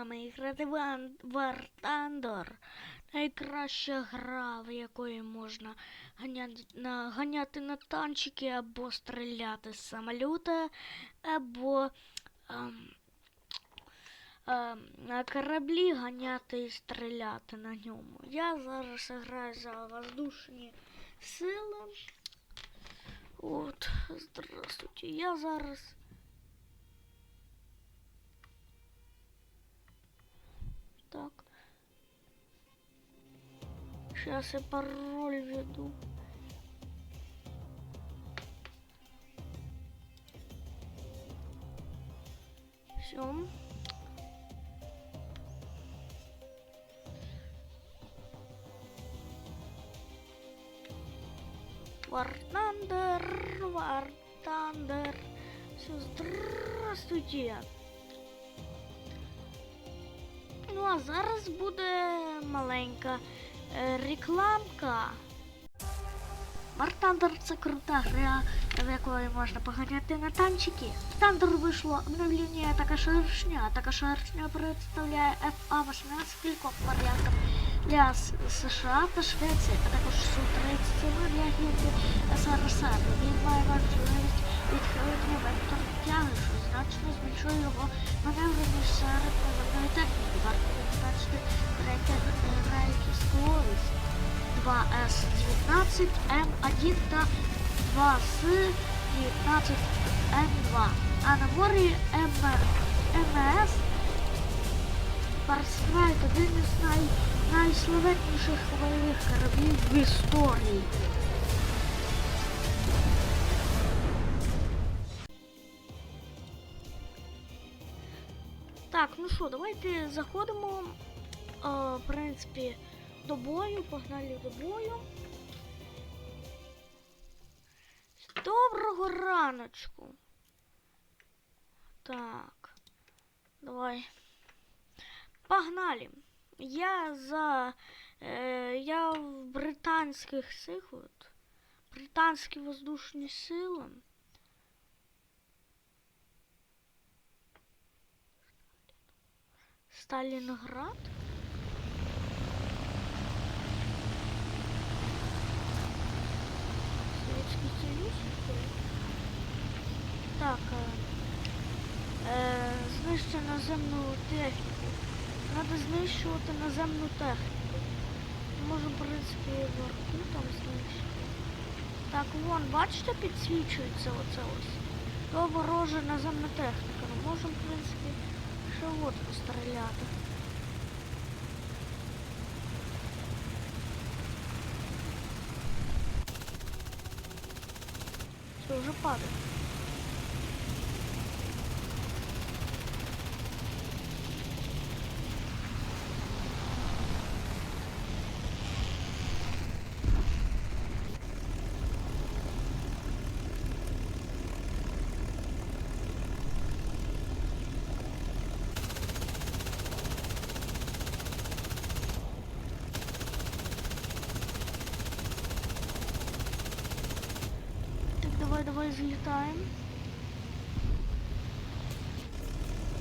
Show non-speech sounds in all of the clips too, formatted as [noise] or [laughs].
вами грати в Ан- War Thunder. Найкраща гра, в якої можна ганяти на, ганяти на танчики або стріляти з самоліта, або ем, ем, на кораблі ганяти і стріляти на ньому. Я зараз граю за воздушні сили. От, здравствуйте. Я зараз. Сейчас я пароль введу. Все. Вартандер, Вартандер. Все, здравствуйте. Ну а зараз буде маленька рекламка. War це крута гра, в якої можна поганяти на танчики. В Thunder вийшло обновлення така шершня. Така шершня представляє FA-18 кількох варіантів для США та Швеції, а також Су-37 для агентів СРСР. Він має можливість відхилити вектор тяги, значно збільшує його маневреність серед наземної техніки. Варто відзначити третя грайки скорість. 2С19, М1 та 2С19, М2. А на морі. МС Парстрайт один із най... найславетніших хвильових кораблів в історії. Що, давайте заходимо. Е, в принципі, до бою, погнали до бою. Доброго раночку. Так. Давай. Погнали. Я за. Е, я в британських от. Британські воздушні сили. Сталінград. Советский Союз. Так. Е, е, наземну техніку. Треба знищувати наземну техніку. Може, в принципі, вверху там знищити. Так, вон, бачите, підсвічується оце ось. То ворожа наземна техніка. Ну, можемо, в принципі, от постріляти. Все, уже падает. Так, давай, давай, взлетаем.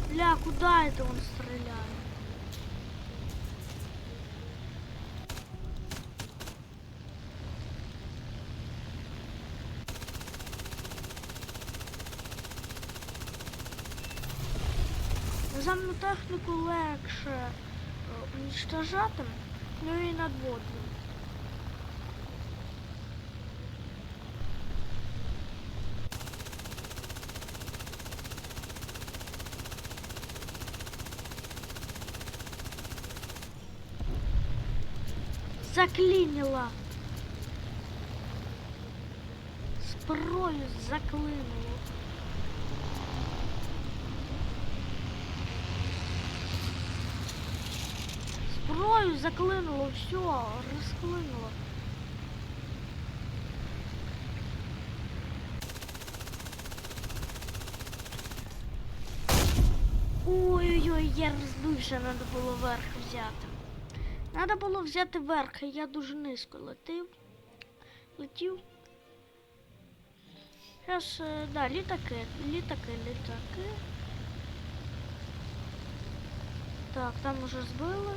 Бля, куда это он стреляет? Наземну техніку легше е, уничтожати, ну і надводну. Заклинило. Зброю заклинило. Зброю заклинуло, все, розклинуло. Ой-ой-ой, я роздувся, треба було верх взяти. Треба було взяти верх, я дуже низько летив. Летів. Зараз, да, літаки, літаки, літаки. Так, там уже збили.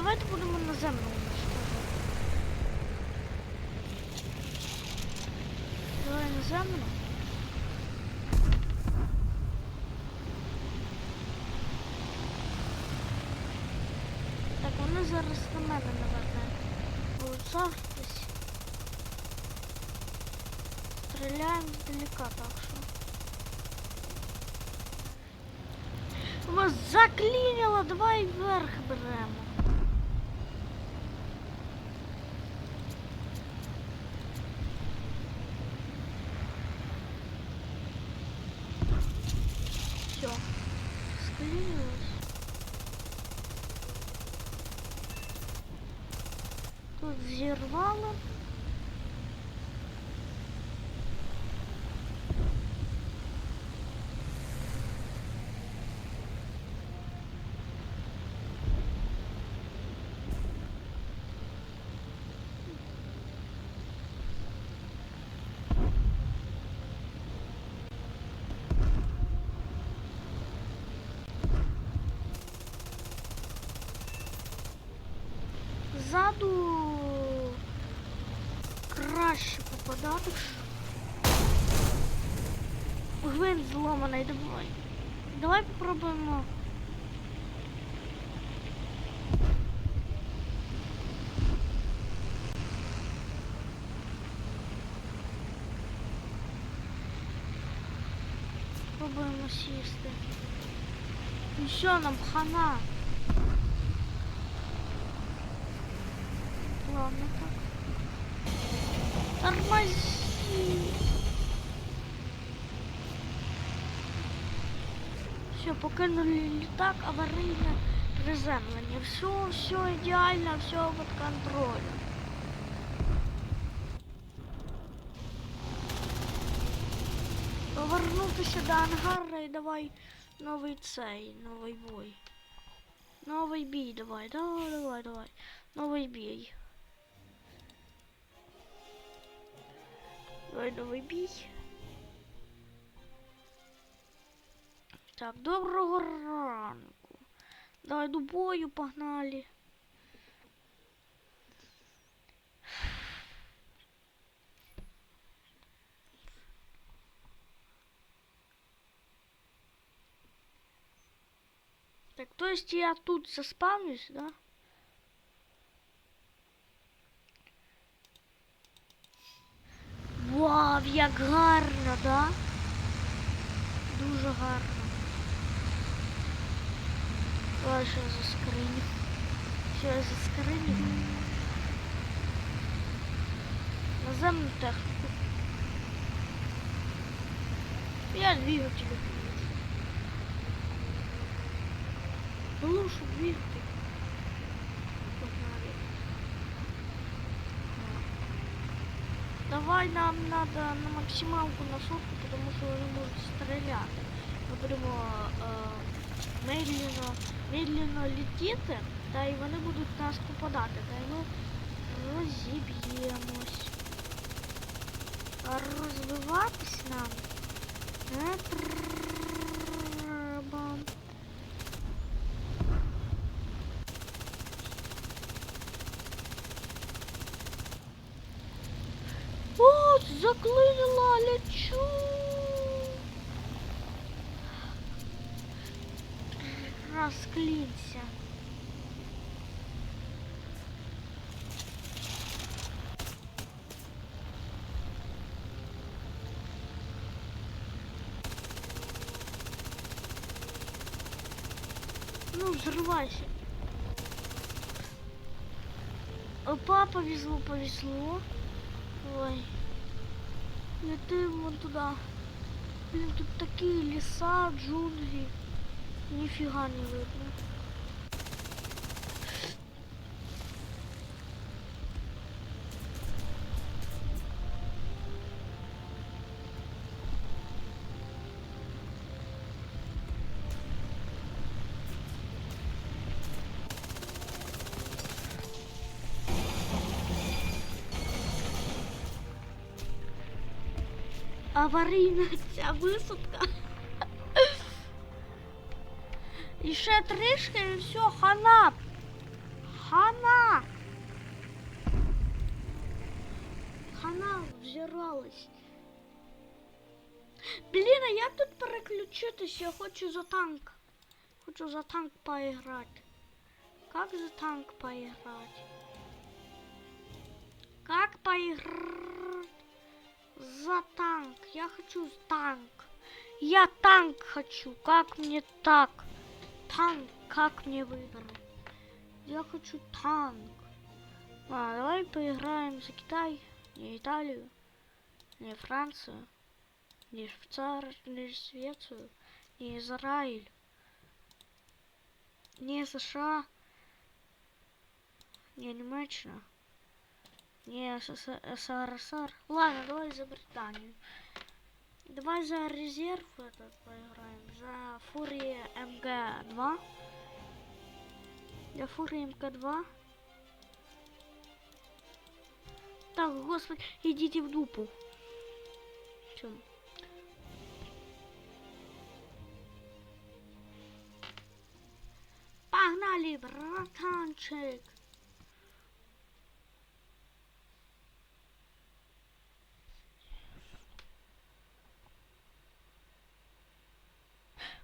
давайте будемо на землю уничтожати. Давай на землю. Так, вони зараз на мене наверне. Получаєтесь. Стріляємо здалека, так що. Вас заклинило, давай вверх беремо. Тут взорвало. Ззаду краще попадати. Гвинт зломаний, давай. Давай попробуємо. Пробуємо сісти. Ну що нам хана? Ладно так. Тормози. Все, покинули літак, аварийне приземлення. Все, все ідеально, все під контролем. Повернутися до ангара і давай новий цей, новий бой. Новий бій давай, давай, давай, давай. Новий бій. Давай новий бій. Так, доброго ранку. Давай до бою погнали. Так, то есть я тут заспавнюсь, да? Вау, як гарно, да? Дуже гарно. Ой, що за скриня? Що за скриня? Наземну техніку. Я двигатель. Глушу двигатель. Давай нам надо на максималку на сотку, потому что вони можуть стріляти. Ми будемо е, медленно, медленно летіти, та й вони будуть нас попадати, та й ми розіб'ємось. А розвиватись нам не треба. Заклинила, лечу. Розклінься. Ну, взрывайся. Опа, повезло, повезло. Ой. Летим вон туда. Блин, тут такие леса, джунгли. Нифига не видно. Аварійна ця висадка. І ще трішки і все, хана. Хана. Хана взіралась. Блін, а як тут переключитись? Я хочу за танк. Хочу за танк поиграть. Как за танк поиграть? Как поиграть За танк? Я хочу танк. Я танк хочу. Как мне так? Танк. Как мне выбрать? Я хочу танк. А, давай поиграем за Китай, не Италию, не Францию, не Швейцар, не Швецию, не Израиль, не США, не Німеччина, не СС- СРСР. Ладно, давай за Британию. Давай за резерв этот поиграем. За Фурия МГ-2. За Фурия МГ-2. Так, господи, идите в дупу. Чё? Погнали, братанчик.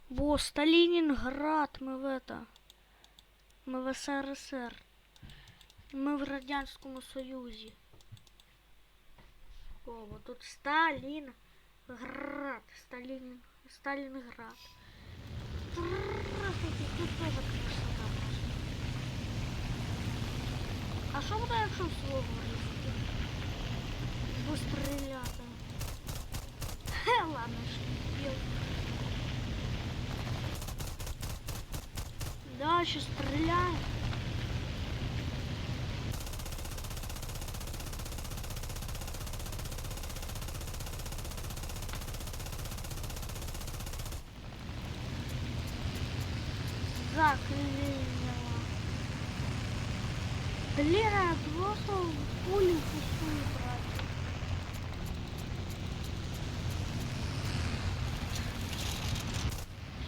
Во, Сталининград, мы в это. Мы в СРСР. Мы в Радянському Союзі. О, вот тут Сталинград. Сталин... Сталинград. Здравствуйте, тут тоже красота просто. А що буде, якщо слово різати? Бо стріляти. Хе, ладно, шпіл. Ще стріляє. Заклинило. Блин, я просто пулю пустую брать.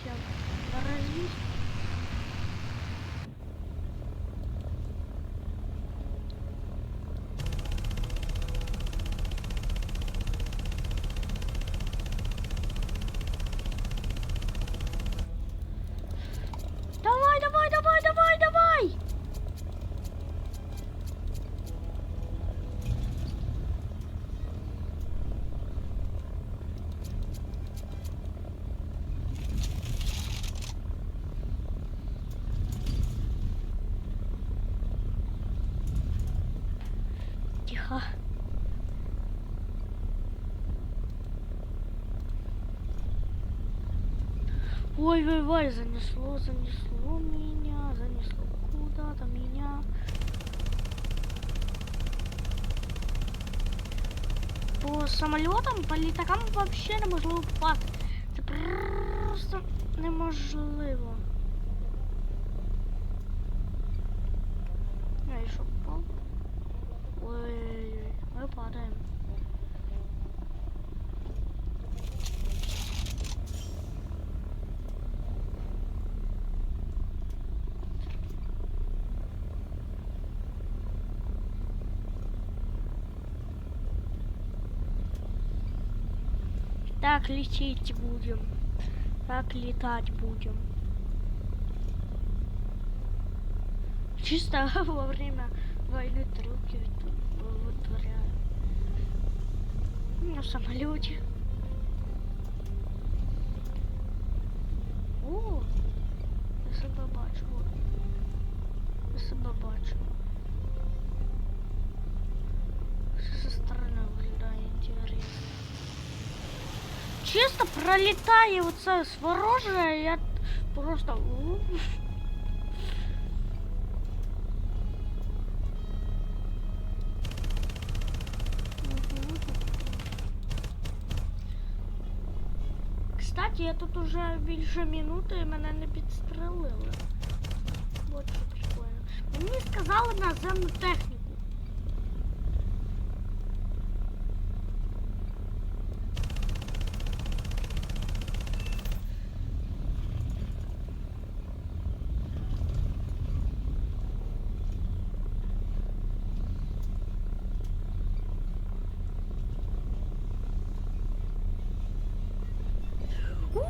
Все, развить. Давай, давай, давай, давай, давай! Тихо. Ой, ой, ой, занесло, занесло меня, занесло куда-то меня. По самолітам, по літакам вообще неможливо попасти. Це просто неможливо. Я що попав? Ой, ми падаємо. Так лететь будем. Так летать будем. Чисто [laughs] во время войны трюки вытв- вытворяю. На самолете. О, я себе бачу. Я себе бачу. чисто пролітає оце свороже, я просто. Мгм. Кстати, я тут уже більше минути і мене не підстрелили. Вот що прикольно. Мені сказали наземну техніку. У!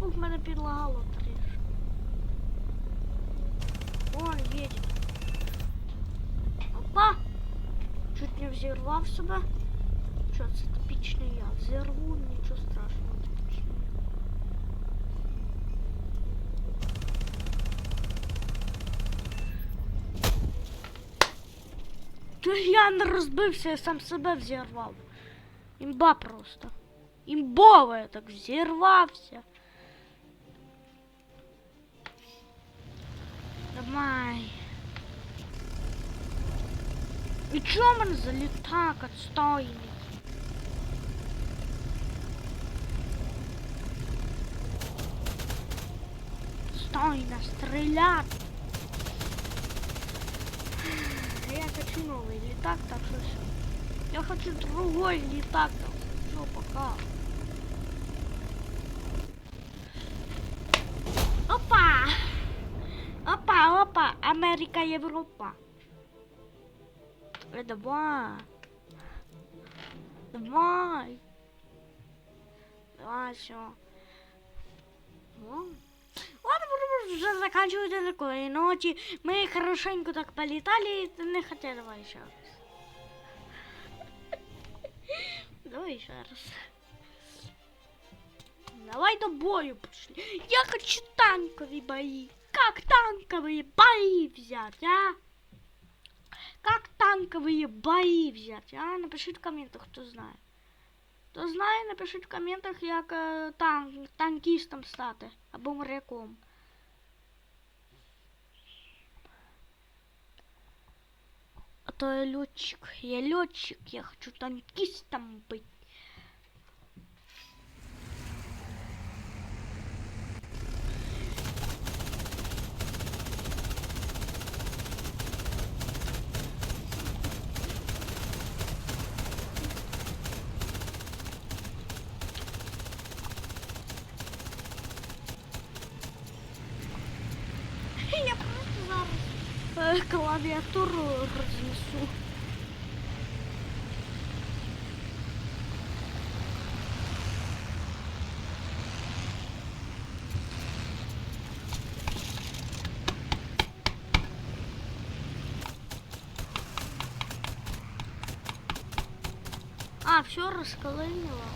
Ух, мене підлагало трішки. Вон едет. Опа! Чуть не взорвав себе. Що це типічний я? Взорву, нічого я не розбився, я сам себе взірвав. Імба просто. Імбово я так взірвався. Давай. І чого мене за літак отстойний? Стойно стрелять. летак, так что все. Я хочу другой летак, так что все, пока. Опа! Опа, опа, Америка, Европа. Э, давай. Давай. Давай, все. Ладно, будемо вже заканчувати такої ночі. Ми хорошенько так політали, не хотя давай ще Давай ще раз. Давай до бою пошли. Я хочу танковые бои. Как танковые бои взять, а? Как танковые бои взять, а? Напишіть в комментах, кто знает. Хто знає, напишіть в коментах, як е, танк, танкістом стати або моряком. А то я льотчик, я льотчик, я хочу танкистом быть. Я просто е, рознесу. А, все расколынило.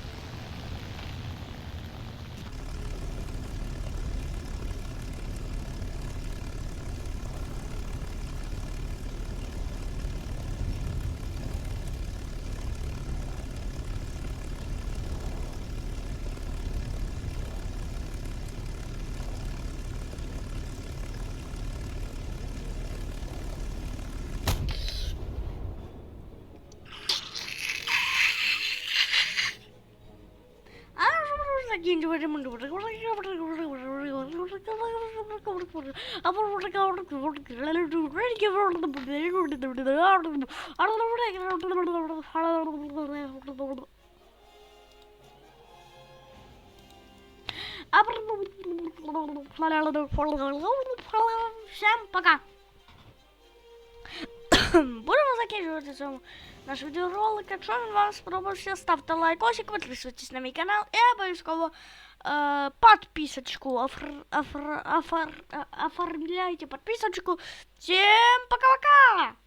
Всем пока. Будемо закінчувати цьому наш відеоролик. Якщо він вам сподобався, ставте лайкосик, підписуйтесь на мій канал і обов'язково е, підписочку офр, офр, офр, оформляйте підписочку. Всім пока-пока!